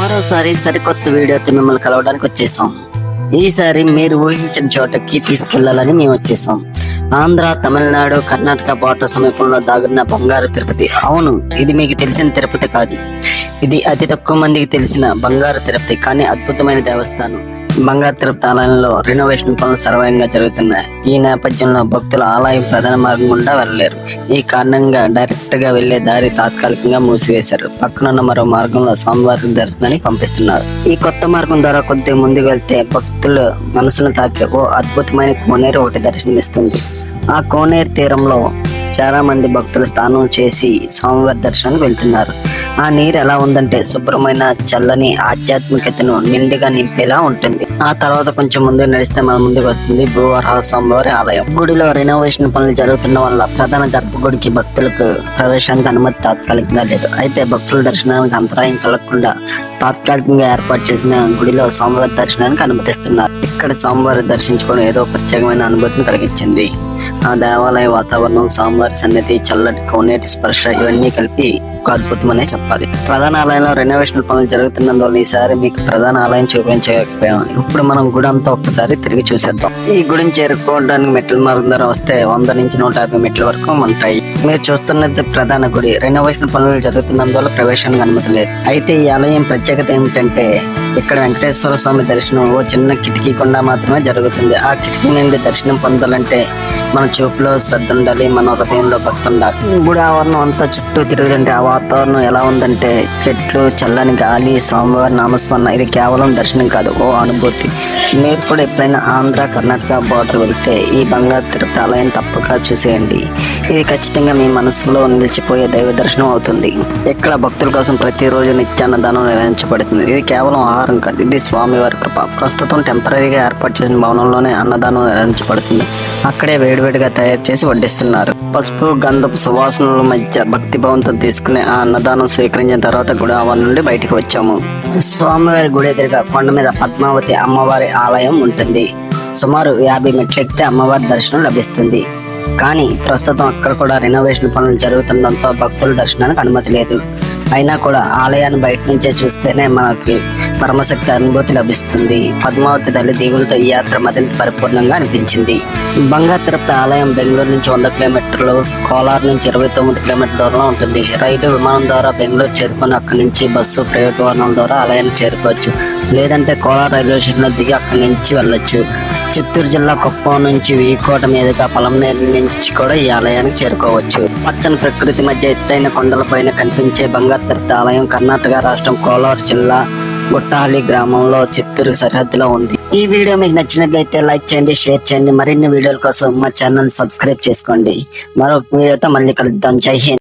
మరోసారి సరికొత్త వీడియోతో మిమ్మల్ని కలవడానికి వచ్చేసాం. ఈసారి మీరు ఊహించిన చోటకి తీసుకెళ్ళాలని మేము వచ్చేసాం. ఆంధ్ర తమిళనాడు కర్ణాటక బార్డర్ సమీపంలో దాగున్న బంగారు తిరుపతి. అవును ఇది మీకు తెలిసిన తిరుపతి కాదు. ఇది అతి తక్కువ మందికి తెలిసిన బంగారు తిరుపతి కానీ అద్భుతమైన దేవస్థానం. బంగారు తిరుపతి ఆలయంలో రెనోవేషన్ పనులు సర్వంగా జరుగుతున్నాయి. ఈ నేపథ్యంలో భక్తులు ఆలయం ప్రధాన మార్గం గుండా వెళ్ళలేరు. ఈ కారణంగా డైరెక్ట్గా వెళ్ళే దారి తాత్కాలికంగా మూసివేశారు. పక్కనున్న మరో మార్గంలో స్వామివారి దర్శనానికి పంపిస్తున్నారు. ఈ కొత్త మార్గం ద్వారా కొద్దిగా ముందుకు వెళ్తే భక్తులు మనసును తాకే ఓ అద్భుతమైన కోనేరు ఒకటి దర్శనమిస్తుంది. ఆ కోనేరు తీరంలో చాలా మంది భక్తులు స్నానం చేసి స్వామివారి దర్శనానికి వెళ్తున్నారు. ఆ నీరు ఎలా ఉందంటే శుభ్రమైన చల్లని ఆధ్యాత్మికతను నిండుగా నింపేలా ఉంటుంది. ఆ తర్వాత కొంచెం ముందు నడిస్తే మన ముందుకు వస్తుంది భూవరహ స్వామివారి ఆలయం. గుడిలో రెనోవేషన్ పనులు జరుగుతున్న వల్ల ప్రధాన గర్భగుడికి భక్తులకు ప్రవేశానికి అనుమతి తాత్కాలికంగా లేదు. అయితే భక్తుల దర్శనానికి అంతరాయం కలగకుండా తాత్కాలికంగా ఏర్పాటు చేసిన గుడిలో స్వామివారి దర్శనానికి అనుమతిస్తున్నారు. ఇక్కడ స్వామివారి దర్శించుకోవడం ఏదో ప్రత్యేకమైన అనుభూతిని కలిగించింది. ఆ దేవాలయ వాతావరణం స్వామివారి సన్నిధి చల్లటి కోనేటి స్పర్శ ఇవన్నీ కలిపి ఒక అద్భుతమనే చెప్పాలి. ప్రధాన ఆలయంలో రెనోవేషన్ పనులు జరుగుతున్నందువల్ల ఈసారి మీకు ప్రధాన ఆలయం చూపించలేకపోయాం ఇప్పుడు మనం గుడి అంతా ఒకసారి తిరిగి చూసేద్దాం. ఈ గుడిని చేరుకోవడానికి మెట్ల మార్గం ద్వారా వస్తే వంద నుంచి నూట యాభై మెట్ల వరకు ఉంటాయి. మీరు చూస్తున్నది ప్రధాన గుడి. రెనోవేషన్ పనులు జరుగుతున్నందువల్ల ప్రవేశానికి అనుమతి లేదు. అయితే ఈ ఆలయం ప్రత్యేకత ఏమిటంటే ఇక్కడ వెంకటేశ్వర స్వామి దర్శనం ఓ చిన్న కిటికీ గుండా మాత్రమే జరుగుతుంది. ఆ కిటికీ నుండి దర్శనం పొందాలంటే మన చూపులో శ్రద్ధ ఉండాలి మన హృదయంలో భక్తి ఉండాలి. గుడి ఆవరణం అంతా చుట్టూ తిరుగుతుంటే ఆ వాతావరణం ఎలా ఉందంటే చెట్లు చల్లని గాలి స్వామివారి నామస్మరణ ఇది కేవలం దర్శనం కాదు ఓ అనుభూతి. మీరు కూడా ఎప్పుడైనా ఆంధ్ర కర్ణాటక బార్డర్ వెళ్తే ఈ బంగారు తిరుపతి ఆలయం తప్పక చూసేయండి. ఇది ఖచ్చితంగా మీ మనసులో నిలిచిపోయే దైవ దర్శనం అవుతుంది. ఇక్కడ భక్తుల కోసం ప్రతిరోజు నిత్యాన్నదానం నిర్వహించబడుతుంది. ఇది కేవలం ఆహారం కాదు ఇది స్వామివారి కృప. ప్రస్తుతం టెంపరీగా ఏర్పాటు చేసిన భవనంలోనే అన్నదానం నిర్వహించబడుతుంది. అక్కడే వేడివేడిగా తయారు చేసి వడ్డిస్తున్నారు. పసుపు గంధపు సువాసనల మధ్య భక్తి భావంతో తీసుకునే ఆ అన్నదానం స్వీకరించిన తర్వాత గుడి ఆవరణ నుండి బయటికి వచ్చాము. స్వామివారి గుడి ఎదురుగా కొండ మీద పద్మావతి అమ్మవారి ఆలయం ఉంటుంది. సుమారు యాభై మెట్లు ఎక్కితే అమ్మవారి దర్శనం లభిస్తుంది. కానీ ప్రస్తుతం అక్కడ కూడా రెనోవేషన్ పనులు జరుగుతుండడంతో భక్తుల దర్శనానికి అనుమతి లేదు. అయినా కూడా ఆలయాన్ని బయట నుంచే చూస్తేనే మనకి పరమశక్తి అనుభూతి లభిస్తుంది. పద్మావతి తల్లి దేవులతో ఈ యాత్ర మరింత పరిపూర్ణంగా అనిపించింది. బంగారు తిరుపతి ఆలయం బెంగళూరు నుంచి వంద కిలోమీటర్లు కోలార్ నుంచి ఇరవై తొమ్మిది కిలోమీటర్ దూరంలో ఉంటుంది. రైలు విమానం ద్వారా బెంగళూరు చేరుకొని అక్కడి నుంచి బస్సు ప్రైవేట్ వాహనాల ద్వారా ఆలయాన్ని చేరుకోవచ్చు. లేదంటే కోలార్ రైల్వే స్టేషన్లో దిగి అక్కడి నుంచి వెళ్ళొచ్చు. చిత్తూరు జిల్లా కుప్పం నుంచి వీకోట మీదుగా పొలంనేరు నుంచి కూడా ఈ ఆలయానికి చేరుకోవచ్చు. పచ్చని ప్రకృతి మధ్య ఎత్తైన కొండలపైన కనిపించే బంగారు తీర్థ ఆలయం కర్ణాటక రాష్ట్రం కోలార్ జిల్లా గుట్టాలి గ్రామంలో చిత్తూరు సరిహద్దులో ఉంది. ఈ వీడియో మీకు నచ్చినట్లయితే లైక్ చేయండి షేర్ చేయండి. మరిన్ని వీడియోల కోసం మా ఛానల్ సబ్స్క్రైబ్ చేసుకోండి. మరొక వీడియోతో మళ్ళీ కలుద్దాం. జై హింద్.